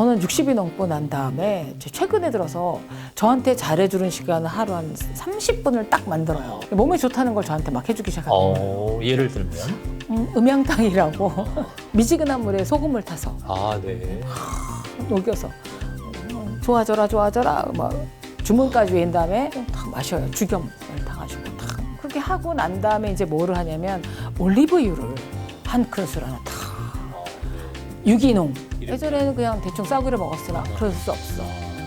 저는 60이 넘고 난 다음에 최근에 들어서 저한테 잘해주는 시간을 하루 한 30분을 딱 만들어요. 몸에 좋다는 걸 저한테 막 해주기 시작하거든요. 어, 예를 들면 음, 음양탕이라고 미지근한 물에 소금을 타서 아, 네. 녹여서 음, 좋아져라 좋아져라 막 주문까지 외인 다음에 탁 마셔요. 죽염을 타가지고 탁 그렇게 하고 난 다음에 이제 뭐를 하냐면 올리브유를 한 큰술 하나 탁 어, 유기농 이렇게. 예전에는 그냥 대충 싸구려 먹었으나 그럴 수 없어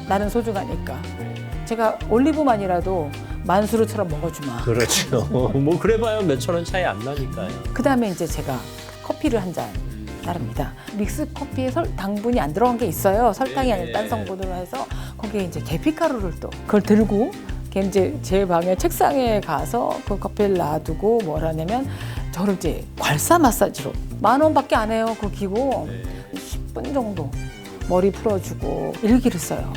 나는 소중하니까 네. 제가 올리브만이라도 만수르처럼 먹어주마 그렇죠. 뭐 그래봐야 몇천 원 차이 안 나니까요. 그 다음에 이제 제가 커피를 한 잔 따릅니다. 믹스 커피에 설, 당분이 안 들어간 게 있어요. 설탕이 네. 아니라 딴 성분으로 해서 거기에 이제 계피가루를 또 그걸 들고 걔 이제 제 방에 책상에 가서 그 커피를 놔두고 뭘 하냐면 저를 이제 괄사 마사지로 만 원밖에 안 해요. 그 기고 네. 10분 정도 머리 풀어주고 일기를 써요.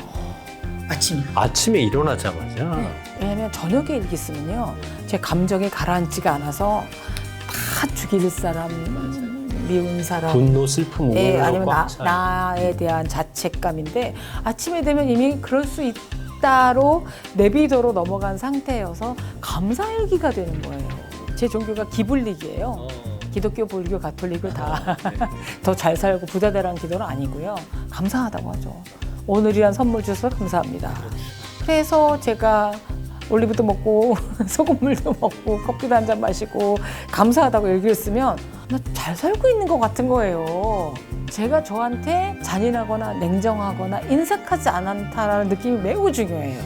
아침. 아침에 일어나자마자 왜냐면 저녁에 일기 쓰면요. 제 감정이 가라앉지가 않아서 다 죽일 사람, 미운 사람, 분노, 슬픔, 우울로 예, 아니면 나, 꽉. 나에 대한 자책감인데 아침에 되면 이미 그럴 수 있다로 내비도로 넘어간 상태여서 감사일기가 되는 거예요. 제 종교가 기불릭이에요. 어. 기독교, 불교, 가톨릭을 다 네. 더잘 살고 부자 되라는 기도는 아니고요. 감사하다고 하죠. 오늘이란 선물 주셔서 감사합니다. 그래서 제가 올리브도 먹고 소금물도 먹고 커피도 한 잔 마시고 감사하다고 일기를 쓰면 나 잘 살고 있는 것 같은 거예요. 제가 저한테 잔인하거나 냉정하거나 인색하지 않다라는 느낌이 매우 중요해요.